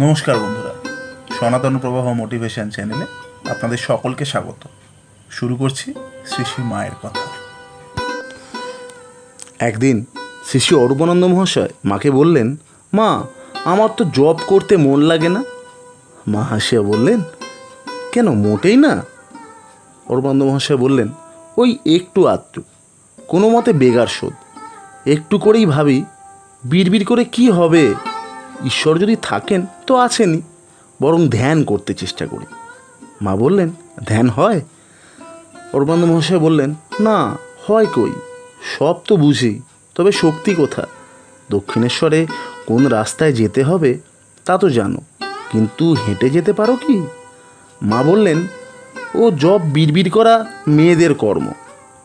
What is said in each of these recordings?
নমস্কার বন্ধুরা, সনাতন প্রবাহ মোটিভেশন চ্যানেলে আপনাদের সকলকে স্বাগত। শুরু করছি শ্রী মায়ের কথা। একদিন শ্রী অরূপানন্দ মহাশয় মাকে বললেন, মা, আমার তো জব করতে মন লাগে না। মা হাসিয়া বললেন, কেন, মোটেই না? অরূপানন্দ মহাশয় বললেন, ওই একটু আধটু, কোনো মতে বেগার শোধ। একটু করেই ভাবি, বিড়বিড় করে কি হবে? ঈশ্বর যদি থাকেন, তো আছেনই। বরং ধ্যান করতে চেষ্টা করি। মা বললেন, ধ্যান হয়? অরূপানন্দ মহাশয় বললেন, না, হয় কই? সব তো বুঝি, তবে শক্তি কোথা? দক্ষিণেশ্বরে কোন রাস্তায় যেতে হবে, তা তো জানো। কিন্তু হেঁটে যেতে পারো কি? মা বললেন, ও জব বিড়বিড় করা মেয়েদের কর্ম,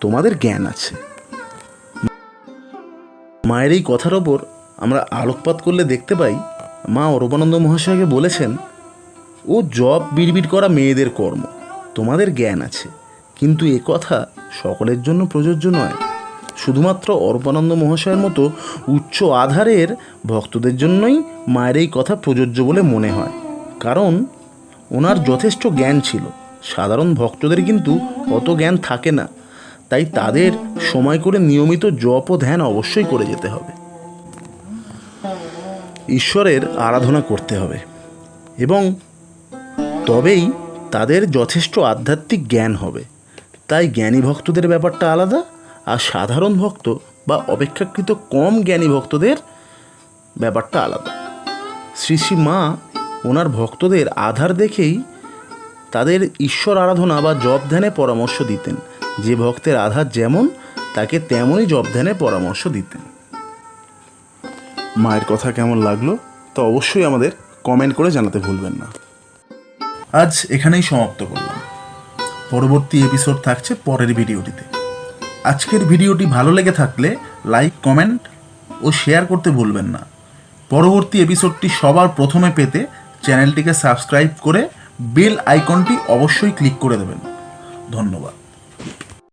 তোমাদের জ্ঞান আছে। মায়ের এই কথার ওপর আমরা আলোকপাত করলে দেখতে পাই মা অরূপানন্দ মহাশয়কে বলেছেন, ও জব বিড়বিড় করা মেয়েদের কর্ম। তোমাদের জ্ঞান আছে, কিন্তু এ কথা সকলের জন্য প্রযোজ্য নয়। শুধুমাত্র অর্পানন্দ মহাশয়ের মতো উচ্চ আধারের ভক্তদের জন্যই মায়ের এই কথা প্রযোজ্য বলে মনে হয়। কারণ ওনার যথেষ্ট জ্ঞান ছিল। সাধারণ ভক্তদের কিন্তু অত জ্ঞান থাকে না। তাই তাদের সময় করে নিয়মিত জপ ও ধ্যান অবশ্যই করে যেতে হবে। ঈশ্বরের আরাধনা করতে হবে। এবং তবেই তাদের যথেষ্ট আধ্যাত্মিক জ্ঞান হবে। তাই জ্ঞানী ভক্তদের ব্যাপারটা আলাদা, আর সাধারণ ভক্ত বা অপেক্ষাকৃত কম জ্ঞানী ভক্তদের ব্যাপারটা আলাদা। শ্রী শ্রী মা ওনার ভক্তদের আধার দেখেই তাদের ঈশ্বর আরাধনা বা জপ ধ্যানে পরামর্শ দিতেন। যে ভক্তের আধার যেমন, তাকে তেমনই জপ ধ্যানে পরামর্শ দিতেন। মায়ের কথা কেমন লাগল তা অবশ্যই আমাদের কমেন্ট করে জানাতে ভুলবেন না। আজ এখানেই সমাপ্ত করলাম। পরবর্তী এপিসোড থাকছে পরের ভিডিওটিতে। আজকের ভিডিওটি ভালো লেগে থাকলে লাইক কমেন্ট ও শেয়ার করতে ভুলবেন না। পরবর্তী এপিসোডটি সবার প্রথমে পেতে চ্যানেলটিকে সাবস্ক্রাইব করে বেল আইকনটি অবশ্যই ক্লিক করে দেবেন। ধন্যবাদ।